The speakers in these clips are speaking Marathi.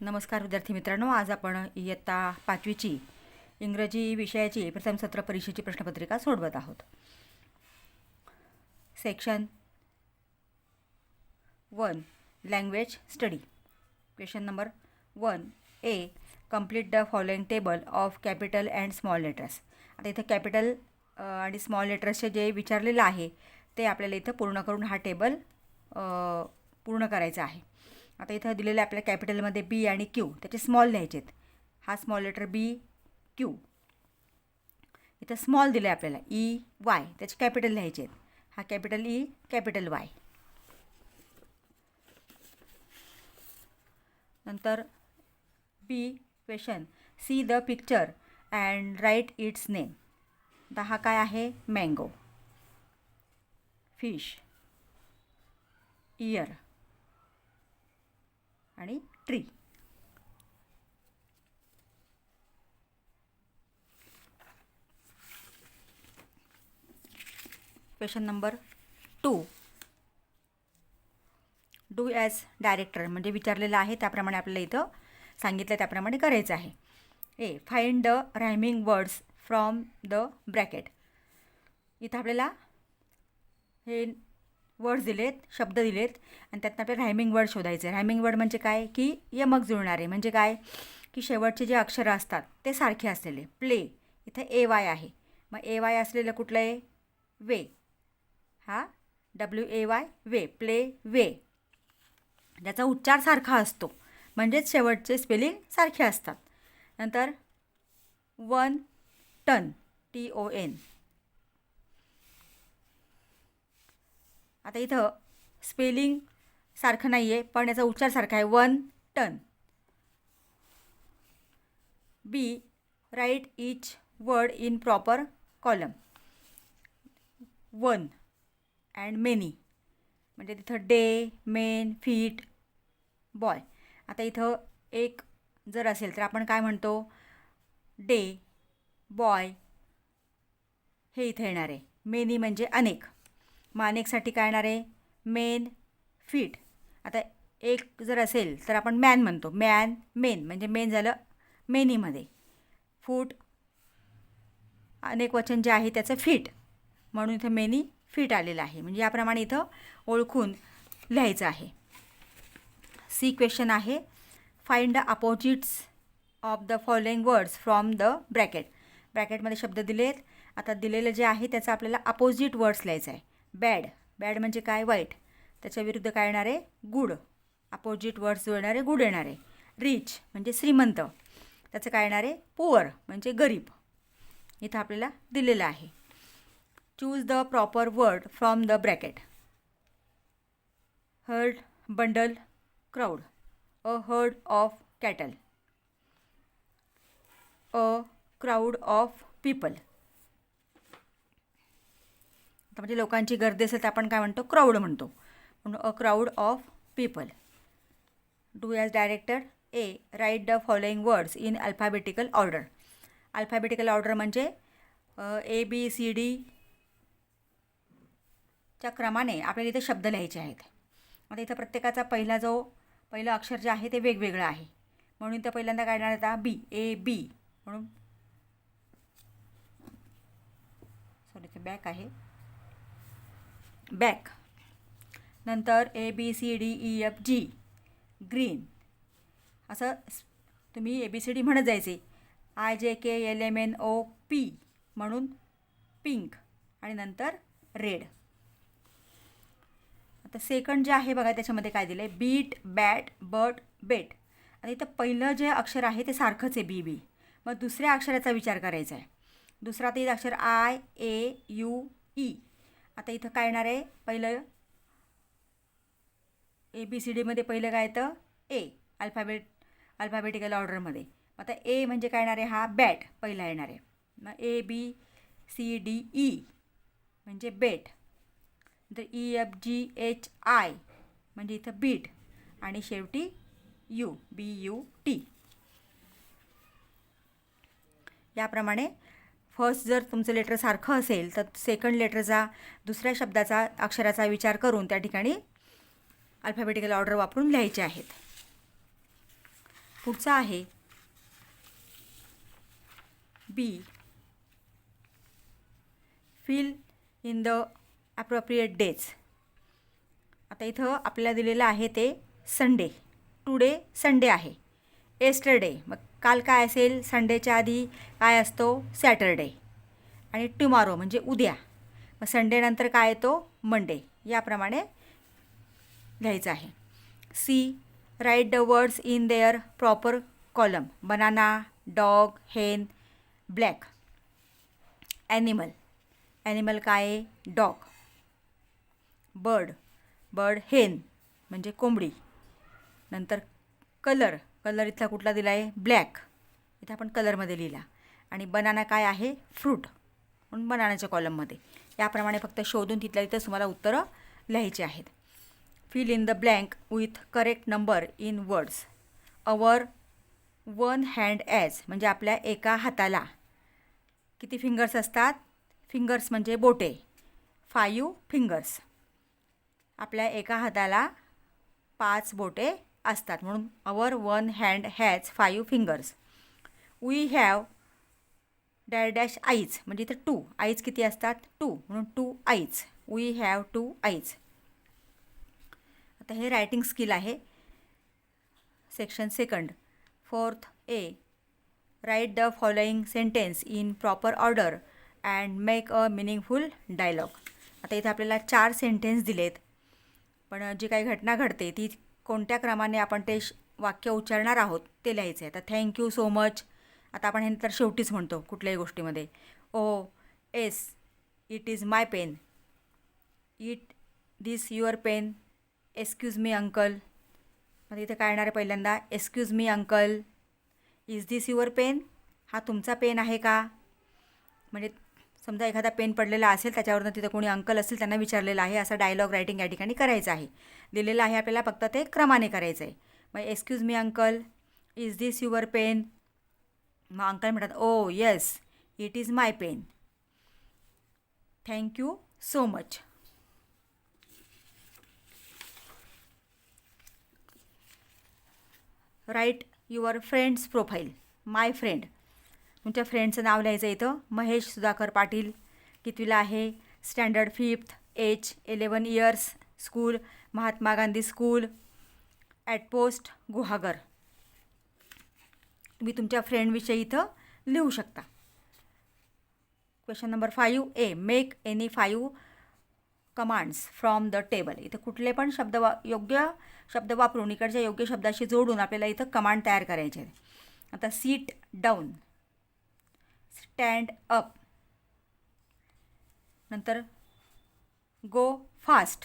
नमस्कार विद्यार्थी मित्रांनो आज आपण इयत्ता पाचवीची इंग्रजी विषयाची प्रथम सत्र परीक्षेची प्रश्नपत्रिका सोडवत आहोत. Section one language study question number one A complete the following table of capital and small letters आता इथं कॅपिटल आणि स्मॉल लेटर्सचे जे विचारलेलं आहे ते आपल्याला इथं पूर्ण करून हा टेबल पूर्ण करायचा आहे. आता इथं दिलेलं आहे आपल्या कॅपिटलमध्ये बी आणि क्यू त्याचे स्मॉल लिहायचे आहेत हा स्मॉल लेटर बी क्यू इथं स्मॉल दिलं आहे आपल्याला e, ई वाय त्याचे कॅपिटल लिहायचे आहेत हा कॅपिटल ई कॅपिटल वाय नंतर B question see the picture and write its name आता हा काय आहे? मँगो फिश इयर आणि tree question number two do as directed म्हणजे विचारलेलं आहे त्याप्रमाणे आपल्याला इथं सांगितलं त्याप्रमाणे करायचं आहे. A find the rhyming words from the bracket इथं आपल्याला हे वर्ड्स दिलेत शब्द दिलेत आणि त्यातनं आपल्याला रायमिंग वर्ड शोधायचे रायमिंग वर्ड म्हणजे काय? की यमक जुळणारे. म्हणजे काय? की शेवटचे जे अक्षरं असतात ते सारखे असलेले. प्ले इथे ए वाय आहे. मग ए वाय असलेलं कुठलं आहे? वे हा? W A Y way play way ज्याचा उच्चार सारखा असतो. म्हणजेच शेवटचे स्पेलिंग सारखे असतात. नंतर one ton T O N आता इथं स्पेलिंग सारखं नाही आहे पण याचा उच्चार सारखा आहे. One ton. B write each word in proper column one and many म्हणजे तिथं डे मेन फीट बॉय आता इथं एक जर असेल तर आपण काय म्हणतो? डे बॉय हे इथं येणार आहे. मेनी म्हणजे अनेक. मानेकसाठी काय येणार आहे? Men feet. आता एक जर असेल तर आपण मॅन म्हणतो. मॅन मेन म्हणजे मेन झालं मेनीमध्ये फूट अनेक वचन जे आहे त्याचं फीट म्हणून इथं मेनी फीट आलेलं आहे. म्हणजे याप्रमाणे इथं ओळखून लिहायचं आहे. सी क्वेश्चन आहे find the opposites of the following words from the bracket ब्रॅकेटमध्ये शब्द दिलेत. आता दिलेलं जे आहे त्याचं आपल्याला अपोजिट वर्ड्स लिहायचं आहे. बॅड. बॅड म्हणजे काय? वाईट. त्याच्या विरुद्ध काय येणार आहे? गुड अपोजिट वर्ड्स जो येणार आहे गुड येणार आहे. रिच म्हणजे श्रीमंत. त्याचं काय येणार आहे? पुअर म्हणजे गरीब. इथं आपल्याला दिलेलं आहे. Choose the proper word from the bracket herd bundle crowd a herd of cattle a crowd of people आता म्हणजे लोकांची गर्दी असेल तर आपण काय म्हणतो? क्राऊड म्हणतो. म्हणून म्हणजे, a crowd of people do as directed A write the following words in alphabetical order alphabetical order म्हणजे ए बी सी डी च्या क्रमाने आपल्याला इथे शब्द लिहायचे आहेत. आता इथं प्रत्येकाचा पहिला जो पहिलं अक्षर जे आहे ते वेगवेगळं आहे. म्हणून इथं पहिल्यांदा काय येणार आता? बी ए बी म्हणून सॉरी ते बॅक आहे. बॅक. नंतर A B C D E F G green. असं तुम्ही ए बी सी डी म्हणत जायचे. I J K L M N O P म्हणून पिंक आणि नंतर रेड आता सेकंड जे आहे बघा त्याच्यामध्ये काय दिलं आहे बीट बॅट बट बेट आणि इथं पहिलं जे अक्षर आहे ते सारखंच आहे बी बी मग दुसऱ्या अक्षराचा विचार करायचा आहे दुसरा ते अक्षर आय ए यू ई आता इथं काय येणार आहे? पहिलं ए बी सी डीमध्ये पहिलं काय येतं? ए अल्फाबेट अल्फाबेटिकल ऑर्डरमध्ये आता ए म्हणजे काय येणार आहे? हा बॅट पहिला येणार आहे. मग A B C D E म्हणजे बेट नंतर E F G H I म्हणजे इथं बीट आणि शेवटी यू बी यू टी याप्रमाणे फर्स्ट जर तुमचं लेटर सारखं असेल तर सेकंड लेटरचा दुसऱ्या शब्दाचा अक्षराचा विचार करून त्या ठिकाणी अल्फाबेटिकल ऑर्डर वापरून लिहायचे आहेत. पुढचा आहे B fill in the appropriate days आता इथं आपल्याला दिलेलं आहे ते संडे टुडे संडे आहे. एस्टरडे मग काल काय असेल? संडेच्या आधी काय असतो? सॅटरडे. आणि टुमॉरो म्हणजे उद्या. मग संडेनंतर काय येतो? मंडे. याप्रमाणे लिहायचं आहे. C write the words in their proper column banana dog hen black animal animal काय आहे? डॉग बर्ड बर्ड हेन म्हणजे कोंबडी. नंतर कलर कलर इथला कुठला दिला आहे ब्लॅक. इथं आपण कलरमध्ये लिहिला. आणि बनाना काय आहे? फ्रूट. म्हणून बनानाच्या कॉलममध्ये याप्रमाणे फक्त शोधून तिथल्या तिथं तुम्हाला उत्तरं लिहायची आहेत. Fill in the blank with correct number in words our one hand has म्हणजे आपल्या एका हाताला. किती फिंगर्स असतात? फिंगर्स म्हणजे बोटे. फायू फिंगर्स आपल्या एका हाताला पाच बोटे असतात. म्हणून our one hand has five fingers we have dash dash eyes म्हणजे इथं टू आईज किती असतात? टू म्हणून two eyes we have two eyes आता हे रायटिंग स्किल आहे. Section second fourth A write the following sentence in proper order and make a meaningful dialogue आता इथं आपल्याला चार सेंटेन्स दिलेत. पण जी काही घटना घडते ती कोणत्या क्रमाने आपण ते श- वाक्य उच्चारणार आहोत ते लिहायचं आहे आता थँक्यू सो मच आता आपण हे नंतर शेवटीच म्हणतो कुठल्याही गोष्टीमध्ये. ओ yes it is my pen. It this your pen. Excuse me uncle मग इथे काय येणार आहे पहिल्यांदा? Excuse me uncle is this your pen हा तुमचा पेन आहे का? म्हणजे समजा एखादा पेन पडलेला असेल त्याच्यावरनं तिथं कोणी अंकल असेल त्यांना विचारलेलं आहे असा डायलॉग रायटिंग या ठिकाणी करायचं आहे. दिलेलं आहे आपल्याला फक्त ते क्रमाने करायचं आहे. मग excuse me uncle is this your pen मग अंकल म्हणतात ओ yes it is my pen thank you so much write your friends profile my friend तुमच्या फ्रेंडचं नाव लिहायचं इथं. महेश सुधाकर पाटील कितवीला आहे? Standard fifth age eleven years school Mahatma Gandhi school at post Guhagar. तुम्ही तुमच्या फ्रेंडविषयी इथं लिहू शकता. Question number five A make any five commands from the table इथं कुठले पण शब्द वा योग्य शब्द वापरून इकडच्या योग्य शब्दाशी जोडून आपल्याला इथं कमांड तयार करायचे आहेत. आता सीट डाऊन स्टँड अप. नंतर गो फास्ट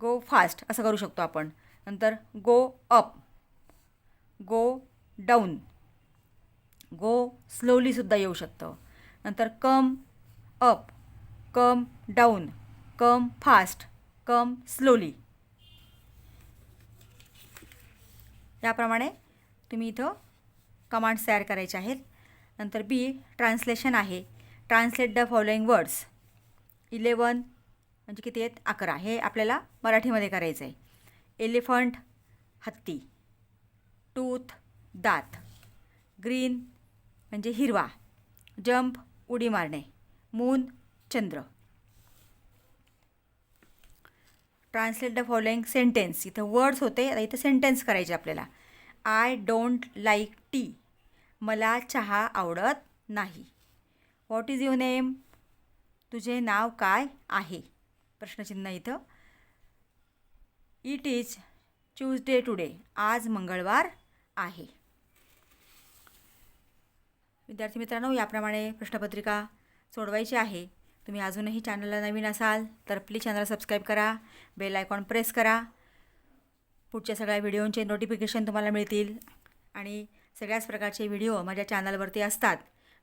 गो फास्ट असं करू शकतो आपण. नंतर गो अप गो डाऊन गो स्लोलीसुद्धा येऊ शकतं. नंतर come up come down come fast come slowly याप्रमाणे तुम्ही इथं कमांड्स तयार करायचे आहेत. नंतर बी ट्रान्सलेशन आहे. Translate the following words. Eleven म्हणजे किती आहेत? अकरा. हे आपल्याला मराठीमध्ये करायचं आहे एलिफंट हत्ती. टूथ दात. ग्रीन म्हणजे हिरवा. जंप उडी मारणे. Moon Chandra. Translate the following sentence. इथं वर्ड्स होते आता इथं सेंटेन्स करायचे आपल्याला. I don't like tea. मला चहा आवडत नाही. व्हॉट इज युअर नेम तुझे नाव काय आहे? प्रश्नचिन्ह इथं. इट इज ट्यूजडे टुडे आज मंगळवार आहे. विद्यार्थी मित्रांनो याप्रमाणे प्रश्नपत्रिका सोडवायची आहे. तुम्ही अजूनही चॅनलला नवीन असाल तर प्लीज चॅनल सबस्क्राईब करा बेल आयकॉन प्रेस करा. पुढच्या सगळ्या व्हिडिओंचे नोटिफिकेशन तुम्हाला मिळतील. आणि सगळ्याच प्रकारचे व्हिडिओ माझ्या चॅनलवरती असतात.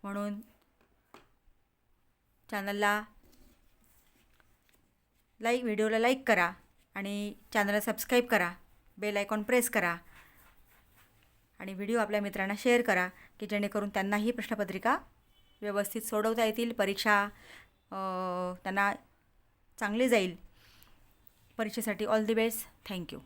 म्हणून चॅनलला लाईक व्हिडिओला लाईक करा आणि चॅनलला सबस्क्राईब करा. बेल आयकॉन प्रेस करा. आणि व्हिडिओ आपल्या मित्रांना शेअर करा की जेणेकरून त्यांनाही प्रश्नपत्रिका व्यवस्थित सोडवता येतील परीक्षा त्यांना चांगली जाईल. परीक्षेसाठी ऑल दी बेस्ट थँक्यू